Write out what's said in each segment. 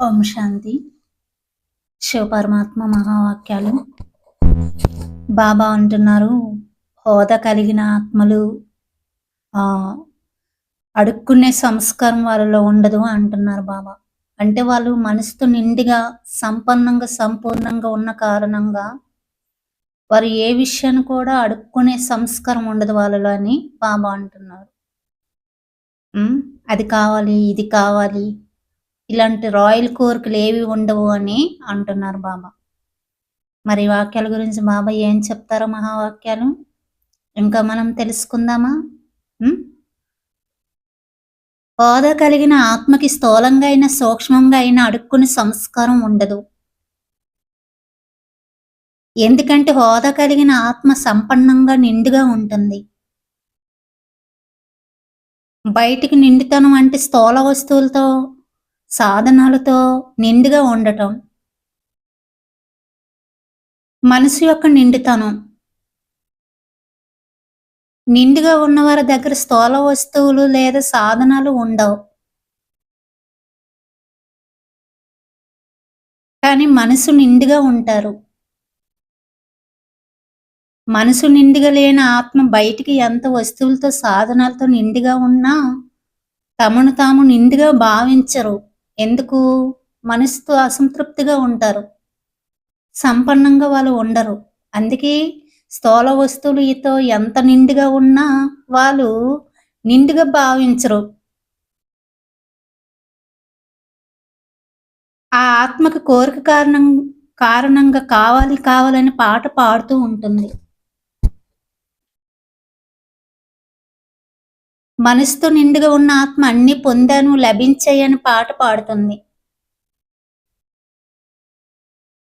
ఓం శాంతి. శివపరమాత్మ మహావాక్యాలు. బాబా అంటున్నారు హోదా కలిగిన ఆత్మలు ఆ అడుక్కునే సంస్కారం వాళ్ళలో ఉండదు అంటున్నారు బాబా. అంటే వాళ్ళు మనసుతో నిండిగా సంపన్నంగా సంపూర్ణంగా ఉన్న కారణంగా వారు ఏ విషయాన్ని కూడా అడుక్కునే సంస్కారం ఉండదు వాళ్ళలో అని బాబా అంటున్నారు. అది కావాలి ఇది కావాలి ఇలాంటి రాయల్ కోరికలు ఏవి ఉండవు అని అంటున్నారు బాబా. మరి వాక్యాల గురించి బాబా ఏం చెప్తారో మహావాక్యాలు? ఇంకా మనం తెలుసుకుందామా? హోదా కలిగిన ఆత్మకి స్థూలంగా అయిన సూక్ష్మంగా అయినా అడుక్కునే సంస్కారం ఉండదు. ఎందుకంటే హోదా కలిగిన ఆత్మ సంపన్నంగా నిండుగా ఉంటుంది. బయటికి నిండుతనం అంటే స్థూల వస్తువులతో సాధనాలతో నిండుగా ఉండటం. మనసు యొక్క నిండుతనం. నిండుగా ఉన్నవారి దగ్గర స్థూల వస్తువులు లేదా సాధనాలు ఉండవు. కానీ మనసు నిండుగా ఉంటారు. మనసు నిండుగా లేని ఆత్మ బయటికి ఎంత వస్తువులతో సాధనాలతో నిండుగా ఉన్నా తమను తాము నిండుగా భావించరు. ఎందుకు? మనసుతో అసంతృప్తిగా ఉంటారు. సంపన్నంగా వాళ్ళు ఉండరు. అందుకే స్థూల వస్తువులతో ఎంత నిండుగా ఉన్నా వాళ్ళు నిండుగా భావించరు. ఆ ఆత్మకు కోరిక కారణం కారణంగా కావాలి కావాలని పాట పాడుతూ ఉంటుంది. మనసుతో నిండుగా ఉన్న ఆత్మ అన్ని పొందాను లభించాయని పాట పాడుతుంది.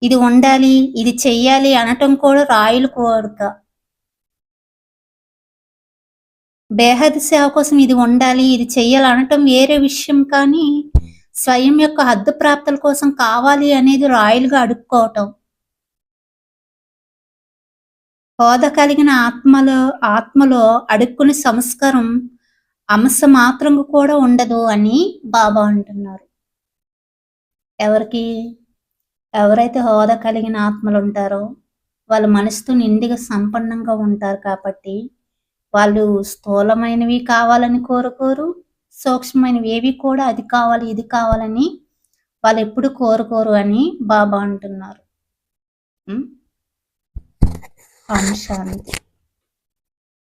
ఇది ఉండాలి ఇది చెయ్యాలి అనటం కూడా రాయలు కోరిక. బేహద్ సేవ కోసం ఇది ఉండాలి ఇది చెయ్యాలి అనటం వేరే విషయం కానీ స్వయం యొక్క హద్దు ప్రాప్తుల కోసం కావాలి అనేది రాయలుగా అడుక్కోవటం. హోదా కలిగిన ఆత్మలో ఆత్మలో అడుక్కునే సంస్కారం అంశ మాత్రం కూడా ఉండదు అని బాబా అంటున్నారు. ఎవరికి? ఎవరైతే హోదా కలిగిన ఆత్మలు ఉంటారో వాళ్ళ మనసుతో నిండిగా సంపన్నంగా ఉంటారు కాబట్టి వాళ్ళు స్థూలమైనవి కావాలని కోరుకోరు సూక్ష్మమైనవి ఏవి కూడా అది కావాలి ఇది కావాలని వాళ్ళు ఎప్పుడు కోరుకోరు అని బాబా అంటున్నారు. శాంతి